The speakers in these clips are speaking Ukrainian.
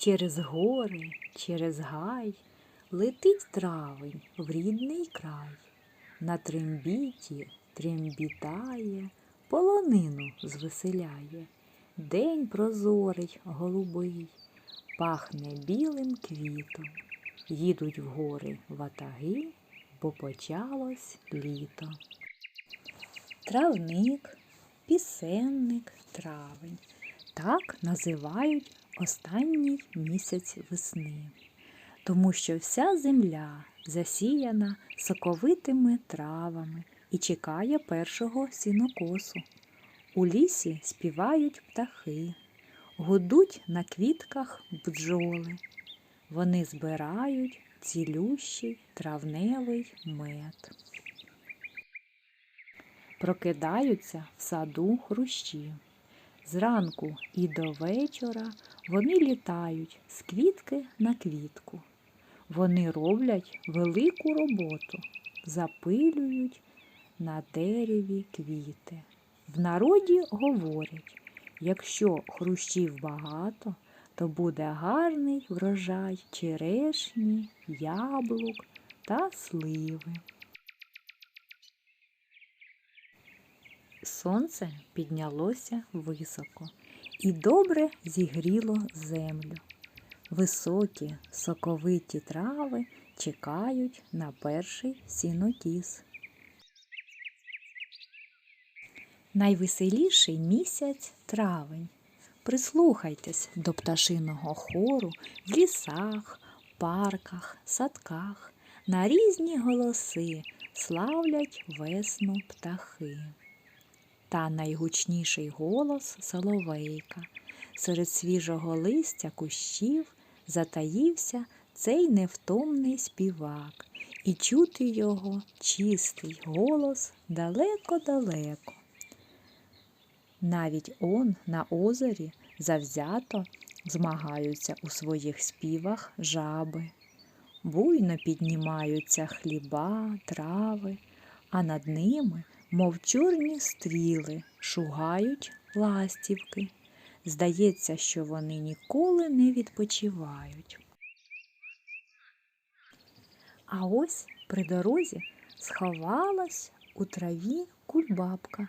Через гори, через гай летить травень в рідний край. На трембіті трембітає, полонину звеселяє. День прозорий, голубий, пахне білим квітом. Їдуть в гори ватаги, бо почалось літо. Травник, пісенник, травень. Так називають останній місяць весни, тому що вся земля засіяна соковитими травами і чекає першого сінокосу. У лісі співають птахи, гудуть на квітках бджоли. Вони збирають цілющий травневий мед. Прокидаються в саду хрущі. Зранку і до вечора вони літають з квітки на квітку. Вони роблять велику роботу, запилюють на дереві квіти. В народі говорять, якщо хрущів багато, то буде гарний врожай черешні, яблук та сливи. Сонце піднялося високо і добре зігріло землю. Високі соковиті трави чекають на перший сінокіс. Найвеселіший місяць травень. Прислухайтесь до пташиного хору в лісах, парках, садках. На різні голоси славлять весну птахи. Та найгучніший голос соловейка. Серед свіжого листя кущів затаївся цей невтомний співак, і чути його чистий голос далеко-далеко. Навіть он на озері завзято змагаються у своїх співах жаби. Буйно піднімаються хліба, трави, а над ними, мов чорні стріли, шугають ластівки. Здається, що вони ніколи не відпочивають. А ось при дорозі сховалась у траві кульбабка.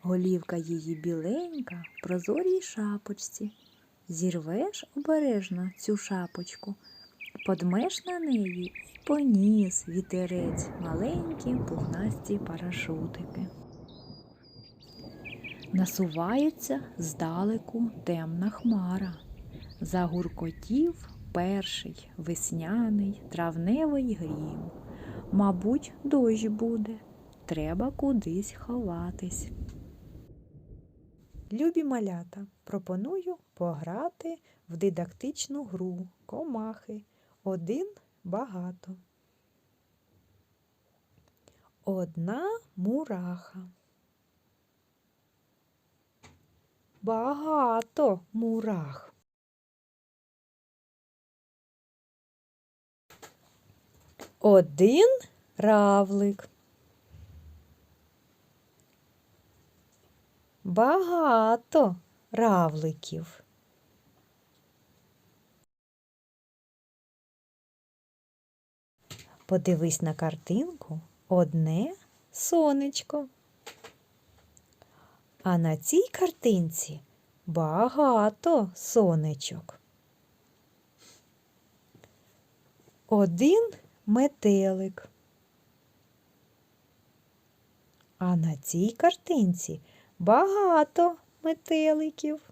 Голівка її біленька в прозорій шапочці. Зірвеш обережно цю шапочку, подмеш на неї і поніс вітерець маленькі пухнасті парашутики. Насувається здалеку темна хмара. Загуркотів перший весняний травневий грім. Мабуть, дощ буде. Треба кудись ховатись. Любі малята, пропоную пограти в дидактичну гру комахи. Один багато. Одна мураха. Багато мурах. Один равлик. Багато равликів. Подивись на картинку одне сонечко. А на цій картинці багато сонечок. Один метелик. А на цій картинці багато метеликів.